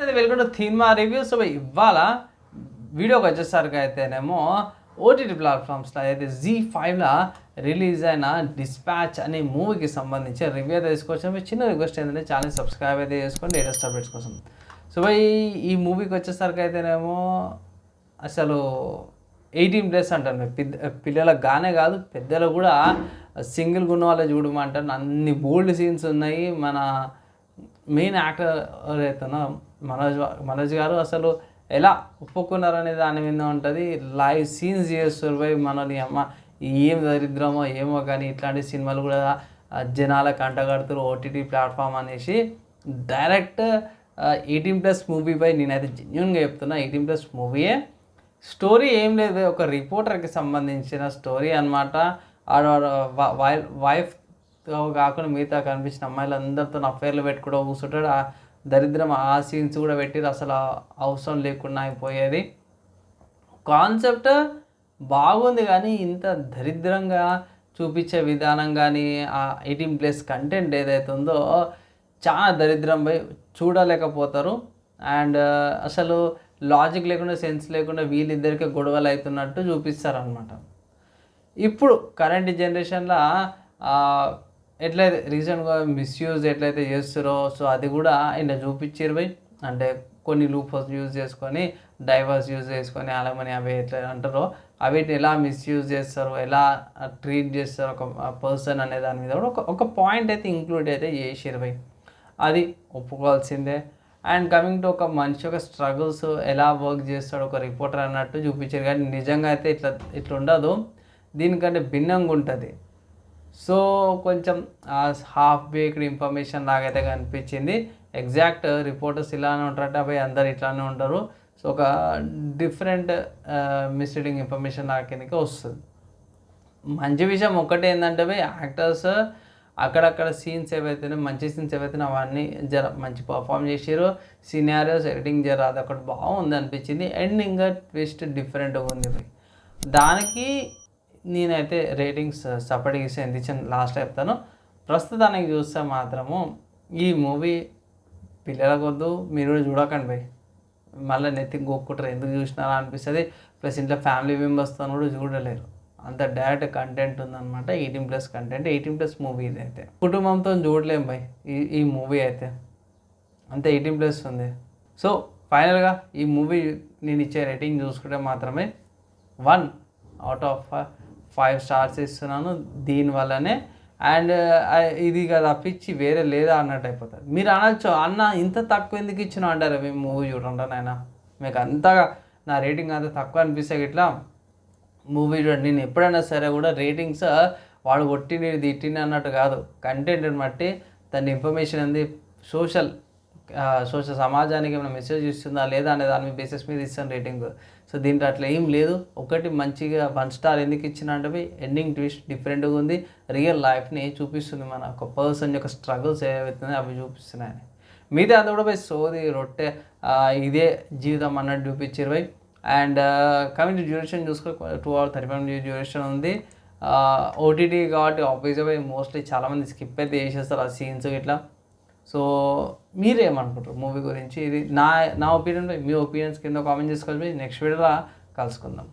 Welcome to review so ఇవాళ వీడియోకి వచ్చేసరికి అయితేనేమో ఓటీటీ ప్లాట్ఫామ్స్లో అయితే జీ ఫైవ్లో రిలీజ్ అయిన డిస్పాచ్ అనే మూవీకి సంబంధించి రివ్యూ అయితే తీసుకోవచ్చు చిన్న రిక్వెస్ట్ ఏంటంటే ఛానల్ సబ్స్క్రైబ్ అయితే చేసుకోండి లేటెస్ట్ అప్డేట్స్ కోసం. సో భయ్ ఈ మూవీకి వచ్చేసరికి అయితేనేమో అసలు ఎయిటీన్ ప్లస్ అంటాను పెద్ద పిల్లలకు గానే కాదు పెద్దలు కూడా సింగిల్ ఉన్న వాళ్ళు చూడమంటాను అన్ని బోల్డ్ సీన్స్ ఉన్నాయి. మన మెయిన్ యాక్టర్ ఎవరైతేనో మనోజ్ మనోజ్ గారు అసలు ఎలా ఒప్పుకున్నారనే దాని మీద ఉంటుంది. లైవ్ సీన్స్ చేస్తారు పోయి మనని అమ్మ ఏం దరిద్రమో ఏమో కానీ ఇట్లాంటి సినిమాలు కూడా జనాలకు అంటగడుతున్నారు ఓటీటీ ప్లాట్ఫామ్ అనేసి డైరెక్ట్ ఎయిటీన్ ప్లస్ మూవీ పై నేనైతే జెన్యున్గా చెప్తున్నా ఎయిటీన్ ప్లస్ మూవీయే స్టోరీ ఏం లేదు ఒక రిపోర్టర్కి సంబంధించిన స్టోరీ అనమాట ఆడ వైఫ్ కాకుండా మిగతా కనిపించిన అమ్మాయిలందరితో పేర్లు పెట్టుకోవడం కూర్చుంటాడు ఆ దరిద్రం ఆ సీన్స్ కూడా పెట్టి అసలు అవసరం లేకుండా అయిపోయేది. కాన్సెప్ట్ బాగుంది కానీ ఇంత దరిద్రంగా చూపించే విధానం కానీ ఆ ఎయిటీన్ ప్లస్ కంటెంట్ ఏదైతే ఉందో చాలా దరిద్రం పోయి చూడలేకపోతారు. అండ్ అసలు లాజిక్ లేకుండా సెన్స్ లేకుండా వీళ్ళిద్దరికీ గొడవలు అవుతున్నట్టు చూపిస్తారనమాట ఇప్పుడు కరెంట్ జనరేషన్లో ఎట్లయితే రీసెంట్గా మిస్యూజ్ ఎట్లయితే చేస్తారో సో అది కూడా ఆయన చూపించారు పోయి అంటే కొన్ని లూపర్స్ యూజ్ చేసుకొని డైవర్స్ యూజ్ చేసుకొని అలమని అవి ఎట్లా అంటారో అవిటిని ఎలా మిస్యూజ్ చేస్తారు ఎలా ట్రీట్ చేస్తారు ఒక పర్సన్ అనే దాని మీద కూడా ఒక ఒక పాయింట్ అయితే ఇంక్లూడ్ అయితే చేసారు భయ్ అది ఒప్పుకోవాల్సిందే. అండ్ కమింగ్ టు ఒక మనిషి యొక్క స్ట్రగుల్స్ ఎలా వర్క్ చేస్తాడు ఒక రిపోర్టర్ అన్నట్టు చూపించారు. కానీ నిజంగా అయితే ఇట్లా ఇట్లా ఉండదు. దీనికంటే భిన్నంగా ఉంటుంది. సో కొంచెం హాఫ్ బేక్డ్ ఇన్ఫర్మేషన్ లాగైతే కనిపించింది. ఎగ్జాక్ట్ రిపోర్టర్స్ ఇలానే ఉంటారట అవి అందరు ఇట్లానే ఉంటారు. సో ఒక డిఫరెంట్ మిస్లీడింగ్ ఇన్ఫర్మేషన్ లాగా కిందకి వస్తుంది. మంచి విషయం ఒకటి ఏంటంటే యాక్టర్స్ అక్కడక్కడ సీన్స్ ఏవైతే మంచి సీన్స్ ఏవైతే అవన్నీ జర మంచి పర్ఫామ్ చేసారు సినారియోస్ ఎడిటింగ్ జర అది ఒకటి బాగుంది అనిపించింది అండ్ ఇంకా ట్విస్ట్ డిఫరెంట్గా ఉంది. దానికి నేనైతే రేటింగ్స్ సపరేట్ గీసి ఎంత ఇచ్చాను లాస్ట్ చెప్తాను. ప్రస్తుతానికి చూస్తే మాత్రము ఈ మూవీ పిల్లలకు వద్దు మీరు కూడా చూడకండి పోయి మళ్ళీ నెత్తి గోక్కుంటారు ఎందుకు చూసినారా అనిపిస్తుంది. ప్లస్ ఇంట్లో ఫ్యామిలీ మెంబర్స్తో కూడా చూడలేరు. అంత డైరెక్ట్ కంటెంట్ ఉందన్నమాట eighteen plus content eighteen plus movie ఇది అయితే కుటుంబంతో చూడలేం భయ్ ఈ ఈ మూవీ అయితే. అంత ఎయిటీన్ ప్లస్ ఉంది. సో ఫైనల్గా ఈ మూవీ నేను ఇచ్చే రేటింగ్ చూసుకుంటే మాత్రమే one out of five stars ఇస్తున్నాను దీనివల్లనే అండ్ uh, ఇది కదా తప్పించి వేరే లేదా అన్నట్టు అయిపోతుంది మీరు అనొచ్చు అన్న ఇంత తక్కువ ఎందుకు ఇచ్చిన అంటారు? మేము మూవీ చూడండి నాయన. మీకు అంతగా నా రేటింగ్ అంత తక్కువ అనిపిస్తే ఇట్లా మూవీ చూడండి. నేను ఎప్పుడైనా సరే కూడా రేటింగ్స్ వాడు కొట్టి నేను తిట్టిన అన్నట్టు కాదు. కంటెంట్ని బట్టి దాని ఇన్ఫర్మేషన్ అనేది సోషల్ సోషల్ సమాజానికి ఏమైనా మెసేజ్ ఇస్తుందా లేదా అనే దాని బేసిస్ మీద ఇస్తాను రేటింగ్. సో దీంట్లో అట్లా ఏం లేదు. ఒకటి మంచిగా వన్ స్టార్ ఎందుకు ఇచ్చిన అంటే ఎండింగ్ ట్విస్ట్ డిఫరెంట్గా ఉంది. రియల్ లైఫ్ని చూపిస్తుంది మన ఒక పర్సన్ యొక్క స్ట్రగుల్స్ ఏవైతున్నాయో అవి చూపిస్తున్నాయని. మిగతా అంతా కూడా పోయి సోది రొట్టె ఇదే జీవితం అన్నట్టు చూపించారు పోయి. అండ్ కమింగ్ డ్యూరేషన్ చూసుకో two hour thirty five duration ఉంది. ఓటీటీ కాబట్టి ఆబ్వియస్గా పోయి మోస్ట్లీ చాలామంది స్కిప్ అయితే చేసేస్తారు ఆ సీన్స్ ఇట్లా సో మీరేమనుకుంటారు? మూవీ గురించి ఇది నా నా ఒపీనియన్ మీ ఒపీనియన్స్ కింద కామెంట్ చేసుకోవాలి నెక్స్ట్ వీడియోలో కలుసుకుందాం.